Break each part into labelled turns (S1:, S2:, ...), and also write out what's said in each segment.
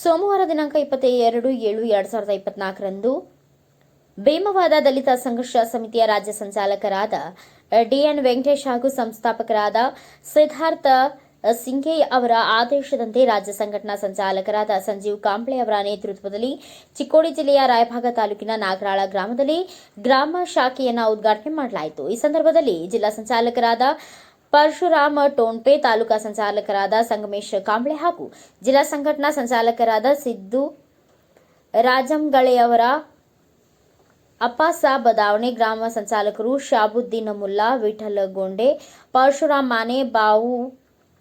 S1: ಸೋಮವಾರ ದಿನಾಂಕ ಇಪ್ಪತ್ತ ಎರಡು ಏಳು ಎರಡ್ ಸಾವಿರದ ಇಪ್ಪತ್ನಾಲ್ಕರಂದು ಭೀಮವಾದ ದಲಿತ ಸಂಘರ್ಷ ಸಮಿತಿಯ ರಾಜ್ಯ ಸಂಚಾಲಕರಾದ ಡಿಎನ್ ವೆಂಕಟೇಶ್ ಹಾಗೂ ಸಂಸ್ಥಾಪಕರಾದ ಸಿದ್ಧಾರ್ಥ ಸಿಂಘೆ ಅವರ ಆದೇಶದಂತೆ ರಾಜ್ಯ ಸಂಘಟನಾ ಸಂಚಾಲಕರಾದ ಸಂಜೀವ್ ಕಾಂಬ್ಳೆ ಅವರ ನೇತೃತ್ವದಲ್ಲಿ ಚಿಕ್ಕೋಡಿ ಜಿಲ್ಲೆಯ ರಾಯಭಾಗ ತಾಲೂಕಿನ ನಾಗರಾಳ ಗ್ರಾಮದಲ್ಲಿ ಗ್ರಾಮ ಶಾಖೆಯನ್ನು ಉದ್ಘಾಟನೆ ಮಾಡಲಾಯಿತು. ಈ ಸಂದರ್ಭದಲ್ಲಿ ಜಿಲ್ಲಾ ಸಂಚಾಲಕರಾದ ಪರಶುರಾಮ ಟೋಂಟೆ ತಾಲೂಕಾ ಸಂಚಾಲಕರಾದ ಸಂಗಮೇಶ್ ಕಾಂಬ್ಳೆ ಹಾಗೂ ಜಿಲ್ಲಾ ಸಂಘಟನಾ ಸಂಚಾಲಕರಾದ ಸಿದ್ದು ರಾಜಂಗಳೆಯವರ ಅಪ್ಪಾಸ ಬದಾವಣೆ ಗ್ರಾಮ ಸಂಚಾಲಕರು ಶಾಬುದ್ದೀನ್ ಮುಲ್ಲಾ ವಿಠಲ ಗೊಂಡೆ ಪರಶುರಾಮ್ ಮಾನೆ, ಬಾವು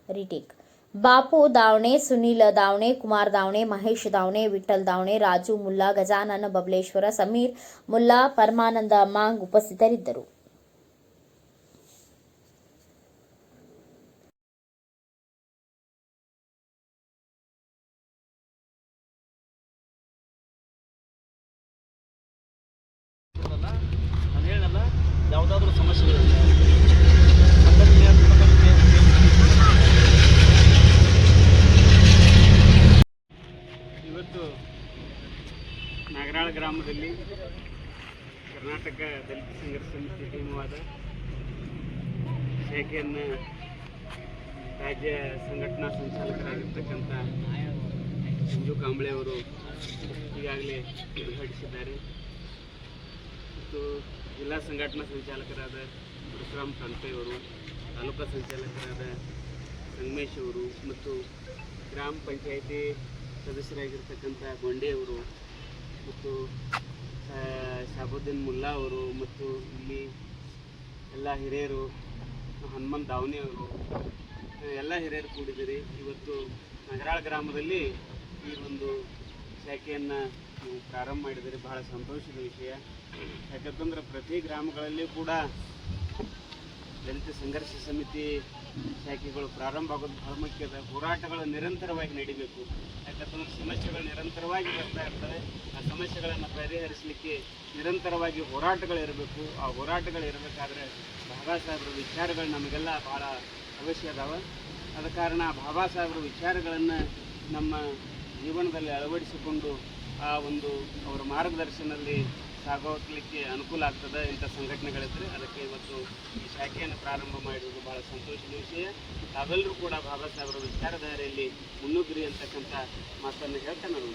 S1: ರಿಟೇಕ್, ಬಾಪು ದಾವಣೆ, ಸುನೀಲ್ ದಾವಣೆ, ಕುಮಾರ್ ದಾವಣೆ, ಮಹೇಶ್ ದಾವಣೆ, ವಿಠಲ್ ದಾವಣೆ, ರಾಜು ಮುಲ್ಲಾ, ಗಜಾನನ ಬಬಲೇಶ್ವರ, ಸಮೀರ್ ಮುಲ್ಲಾ, ಪರಮಾನಂದ ಮಾಂಗ್ ಉಪಸ್ಥಿತರಿದ್ದರು.
S2: ಸಂಘಟನೆ ಹಂತದಲ್ಲಿ ಇವತ್ತು ನಾಗರಾಳ ಗ್ರಾಮದಲ್ಲಿ ಕರ್ನಾಟಕ ದಲಿತ ಸಂಘರ್ಷ ಸಮಿತಿ ಟೀಮವಾದ ಶಾಖೆಯನ್ನು ರಾಜ್ಯ ಸಂಘಟನಾ ಸಂಚಾಲಕರಾಗಿರ್ತಕ್ಕಂಥ ಸಂಜು ಕಾಂಬಳೆ ಅವರು ಈಗಾಗಲೇ ಉದ್ಘಾಟಿಸಿದ್ದಾರೆ. ಮತ್ತು ಜಿಲ್ಲಾ ಸಂಘಟನಾ ಸಂಚಾಲಕರಾದ ಪರಶುರಾಮ್ ಅವರು, ತಾಲೂಕಾ ಸಂಚಾಲಕರಾದ ಸಂಗಮೇಶ್ ಅವರು ಮತ್ತು ಗ್ರಾಮ ಪಂಚಾಯಿತಿ ಸದಸ್ಯರಾಗಿರ್ತಕ್ಕಂಥ ಗೊಂಡೆಯವರು ಮತ್ತು ಶಾಬುದ್ದೀನ್ ಮುಲ್ಲಾ ಅವರು ಮತ್ತು ಇಲ್ಲಿ ಎಲ್ಲ ಹಿರಿಯರು ಹನುಮಂತ್ ದಾವಣಿ ಅವರು, ಎಲ್ಲ ಹಿರಿಯರು ಕೂಡಿದ್ದೀರಿ. ಇವತ್ತು ನಗರಾಳ ಗ್ರಾಮದಲ್ಲಿ ಈ ಒಂದು ಶಾಖೆಯನ್ನು ನೀವು ಪ್ರಾರಂಭ ಮಾಡಿದರೆ ಬಹಳ ಸಂತೋಷದ ವಿಷಯ. ಯಾಕಂತಂದ್ರೆ ಪ್ರತಿ ಗ್ರಾಮಗಳಲ್ಲಿ ಕೂಡ ದಲಿತ ಸಂಘರ್ಷ ಸಮಿತಿ ಶಾಖೆಗಳು ಪ್ರಾರಂಭ ಆಗೋದು ಬಹಳ ಮುಖ್ಯದ ಹೋರಾಟಗಳು ನಿರಂತರವಾಗಿ ನಡಿಬೇಕು. ಯಾಕಂತಂದ್ರೆ ಸಮಸ್ಯೆಗಳು ನಿರಂತರವಾಗಿ ಬರ್ತಾ ಇರ್ತವೆ. ಆ ಸಮಸ್ಯೆಗಳನ್ನು ಪರಿಹರಿಸಲಿಕ್ಕೆ ನಿರಂತರವಾಗಿ ಹೋರಾಟಗಳು ಇರಬೇಕು. ಆ ಹೋರಾಟಗಳು ಇರಬೇಕಾದ್ರೆ ಬಾಬಾ ಸಾಹೇಬ್ರ ವಿಚಾರಗಳು ನಮಗೆಲ್ಲ ಭಾಳ ಅವಶ್ಯ ಅದಾವ. ಆದ ಕಾರಣ ಬಾಬಾ ಸಾಹೇಬ್ರ ವಿಚಾರಗಳನ್ನು ನಮ್ಮ ಜೀವನದಲ್ಲಿ ಅಳವಡಿಸಿಕೊಂಡು ಆ ಒಂದು ಅವರ ಮಾರ್ಗದರ್ಶನದಲ್ಲಿ ಸಾಗೋಗ್ಲಿಕ್ಕೆ ಅನುಕೂಲ ಆಗ್ತದೆ ಇಂಥ ಸಂಘಟನೆಗಳಿದ್ರೆ ಅದಕ್ಕೆ ಇವತ್ತು ಈ ಶಾಖೆಯನ್ನು ಪ್ರಾರಂಭ ಮಾಡಿರೋದು ಬಹಳ ಸಂತೋಷದ ವಿಷಯ. ತಾವೆಲ್ಲರೂ ಕೂಡ ಬಾಬಾ ಸಾಹೇಬರ ವಿಚಾರಧಾರೆಯಲ್ಲಿ ಮುನ್ನುಗ್ರಿ ಅಂತಕ್ಕಂಥ ಮಾತನ್ನು ಹೇಳ್ತಾ ನಾನು